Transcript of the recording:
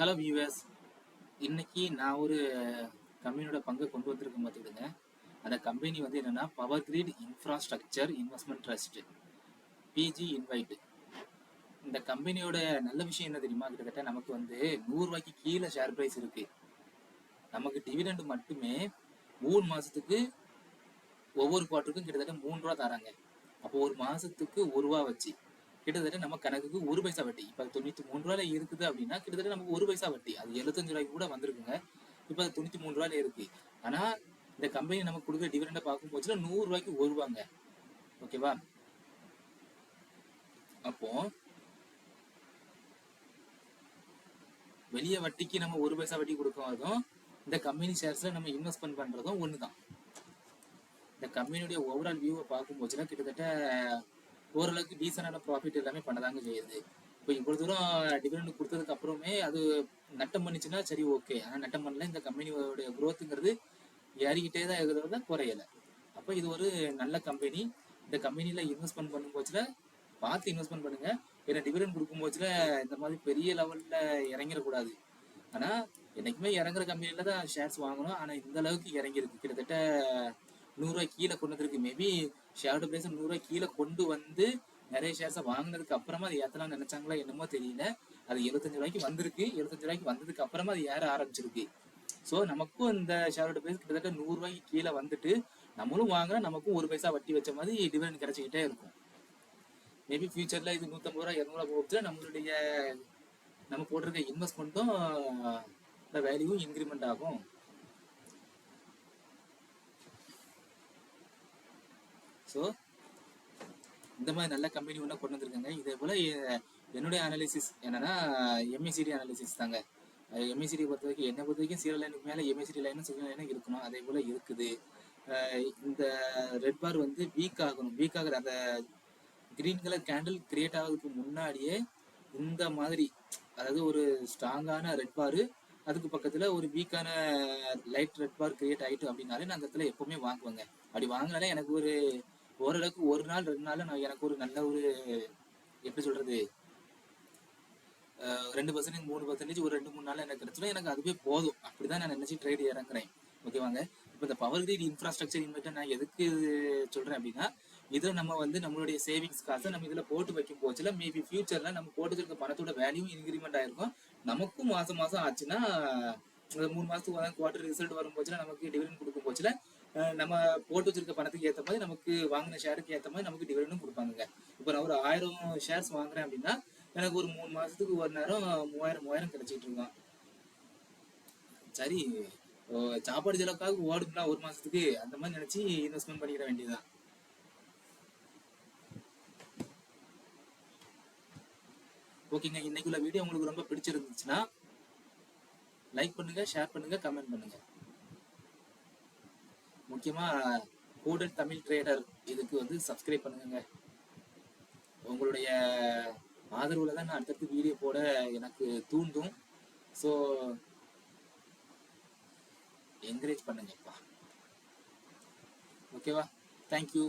Hello viewers இன்னைக்கு நான் ஒரு கம்பெனியோட பங்கை கொண்டு வந்திருக்கேன் பார்த்துக்கிடுங்க. அந்த கம்பெனி வந்து என்னன்னா power grid infrastructure investment trust P G InvIT இந்த கம்பெனியோட நல்ல விஷயம் என்ன தெரியுமா? கிட்டத்தட்ட நமக்கு வந்து நூறுரூவாய்க்கு கீழே ஷேர் பிரைஸ் இருக்கு. நமக்கு டிவிடெண்ட் மட்டுமே மூணு மாதத்துக்கு ஒவ்வொரு குவார்ட்டருக்கும் கிட்டத்தட்ட மூணு ரூபா தராங்க. அப்போ ஒரு மாதத்துக்கு ஒரு ரூபா வச்சு கிட்டத்தட்ட நம்ம கணக்குக்கு ஒரு பைசா வட்டி. இப்போ தொண்ணூத்தி மூணு ரூபாயில இருக்குது அப்படின்னா கிட்டத்தட்ட நமக்கு ஒரு பைசா வட்டி. அது எழுபத்தஞ்சு ரூபாய்க்கு கூட வந்திருக்குங்க. இப்போ அது தொண்ணூத்தி மூணு ரூபாயில இருக்கு. ஆனா இந்த கம்பெனி நமக்கு கொடுக்குற டிவிடெண்டை பார்க்கும் போச்சுல நூறு ரூபாய்க்கு ஒரு ரூபாங்க ஓகேவா அப்போ வெளியே வட்டிக்கு நம்ம ஒரு பைசா வட்டி கொடுக்கறதும் இந்த கம்பெனி ஷேர்ஸ்ல நம்ம இன்வெஸ்ட்மெண்ட் பண்றதும் ஒண்ணுதான். இந்த கம்பெனியுடைய ஓவரால் வியூவை பார்க்கும் போச்சுன்னா கிட்டத்தட்ட ஓரளவுக்கு டீசெண்டான ப்ராஃபிட் எல்லாமே பண்ணதாங்க செய்யுது. இப்போ இவ்வளோ தூரம் டிவிடெண்ட் கொடுத்ததுக்கு அப்புறமே அது நட்டம் பண்ணிச்சுன்னா சரி ஓகே ஆனால் நட்டம் பண்ணல. இந்த கம்பெனியோட குரோத்துங்கிறது ஏறிக்கிட்டே தான் இருக்கிறத குறையலை. அப்போ இது ஒரு நல்ல கம்பெனி இந்த கம்பெனியில் இன்வெஸ்ட்மெண்ட் பண்ணும் போச்சுல பார்த்து இன்வெஸ்ட்மெண்ட் பண்ணுங்க. ஏன்னா டிவிடெண்ட் கொடுக்கும் போச்சுல இந்த மாதிரி பெரிய லெவலில் இறங்கிடக்கூடாது. ஆனால் என்னைக்குமே இறங்குற கம்பெனியில் தான் ஷேர்ஸ் வாங்கணும். ஆனால் இந்த அளவுக்கு இறங்கியிருக்கு. கிட்டத்தட்ட நூறுரூவா கீழே கொண்டு வந்திருக்கு மேபி ஷேர்டு பிரைஸ் நூறுரூவா கீழே கொண்டு வந்து நிறைய ஷேர்ஸை வாங்கினதுக்கு அப்புறமா அது ஏத்தலாம் நினைச்சாங்களா என்னமோ தெரியல. அது எழுபத்தஞ்சு ரூபாய்க்கு வந்திருக்கு. எழுபத்தஞ்சு ரூபாய்க்கு வந்ததுக்கு அப்புறமா அது ஏற ஆரம்பிச்சிருக்கு. ஸோ நமக்கும் இந்த ஷேரோட பிரைஸ் கிட்டத்தட்ட நூறுரூவாய்க்கு கீழே வந்துட்டு நம்மளும் வாங்கினா நமக்கும் ஒரு பைசா வட்டி வச்ச மாதிரி டிவிடன் கிடைச்சிக்கிட்டே இருக்கும். மேபி ஃபியூச்சரில் இது நூற்றம்பது ரூபா இரநூறுவா போச்சு நம்மளுடைய நம்ம போட்டிருக்க இன்வெஸ்ட்மெண்ட்டும் வேல்யூவும் இன்க்ரிமெண்ட் ஆகும். ஸோ இந்த மாதிரி நல்ல கம்பெனி ஒன்றா கொண்டு வந்திருக்காங்க. இதே போல் என்னுடைய அனாலிசிஸ் என்னன்னா எம்இசிடி அனாலிசிஸ் தாங்க. எம்இசிடி பொறுத்த வரைக்கும் என்னை பொறுத்த வரைக்கும் சீரியல் லைனுக்கு மேலே எம்இசிடி லைனும் சீரியல் லைனும் இருக்கணும். அதே போல் இருக்குது. இந்த ரெட் பார் வந்து வீக் ஆகணும். வீக் ஆகிற அந்த கிரீன் கலர் கேண்டில் கிரியேட் ஆகிறதுக்கு முன்னாடியே இந்த மாதிரி அதாவது ஒரு ஸ்ட்ராங்கான ரெட் பார் அதுக்கு பக்கத்தில் ஒரு வீக்கான லைட் ரெட் பார் கிரியேட் ஆயிட்டு அப்படின்னாலே நான் அந்த இடத்துல எப்போவுமே வாங்குவேங்க. அப்படி வாங்கினாலே எனக்கு ஒரு ஓரளவுக்கு ஒரு நாள் ரெண்டு நாள் நான் எனக்கு ஒரு நல்ல ஒரு எப்படி சொல்றது? ரெண்டு பர்சன்டேஜ் மூணு பர்சன்டேஜ் ஒரு ரெண்டு மூணு நாள் எனக்கு கிடைச்சிடும் எனக்கு அதுவே போதும். அப்படிதான் நான் நினைச்சு ட்ரேட் இறங்குறேன். ஓகேவாங்க இப்போ இந்த பவர் கிரிட் இன்ஃப்ராஸ்ட்ரக்சர் இன்வெர்ட்டர் நான் எதுக்கு சொல்றேன் அப்படின்னா இதை நம்ம வந்து நம்மளுடைய சேவிங்ஸ் காசை நம்ம இதுல போட்டு வைக்கும் போச்சுல மேபி ஃபியூச்சர்ல நம்ம போட்டு வச்சிருக்க பணத்தோட வேல்யூ இன்க்ரிமெண்ட் ஆயிருக்கும். நமக்கும் மாசம் மாசம் ஆச்சுன்னா இந்த மூணு மாசத்துக்கு குவார்டர் ரிசல்ட் வரும் போச்சுல நமக்கு டிவிடன் கொடுக்கும் போச்சுல நம்ம போட்டு வச்சிருக்க பணத்துக்கு ஏற்ற மாதிரி நமக்கு வாங்கின ஷேருக்கு ஏற்ற மாதிரி நமக்கு டிவிடெண்டும் கொடுப்பாங்க இப்போ நான் ஒரு ஆயிரம் ஷேர்ஸ் வாங்குறேன் அப்படின்னா எனக்கு ஒரு மூணு மாசத்துக்கு ஒரு நேரம் மூவாயிரம் மூவாயிரம் கிடைச்சிட்டு இருக்கான். சரி சாப்பாடு செலவுக்காக ஓடுங்களா ஒரு மாசத்துக்கு அந்த மாதிரி நினைச்சு இன்வெஸ்ட்மெண்ட் பண்ணிக்கிற வேண்டியதுதான். ஓகேங்க இன்னைக்குள்ள வீடியோ உங்களுக்கு ரொம்ப பிடிச்சிருந்துச்சுன்னா லைக் பண்ணுங்க ஷேர் பண்ணுங்க கமெண்ட் பண்ணுங்க. முக்கியமா கூட தமிழ் ட்ரேடர் இதுக்கு வந்து சப்ஸ்கிரைப் பண்ணுங்க உங்களுடைய ஆதரவுல தான் நான் அடுத்தடுத்து வீடியோ போட எனக்கு தூண்டும். ஸோ என்கரேஜ் பண்ணுங்கப்பா. ஓகேவா தேங்க்யூ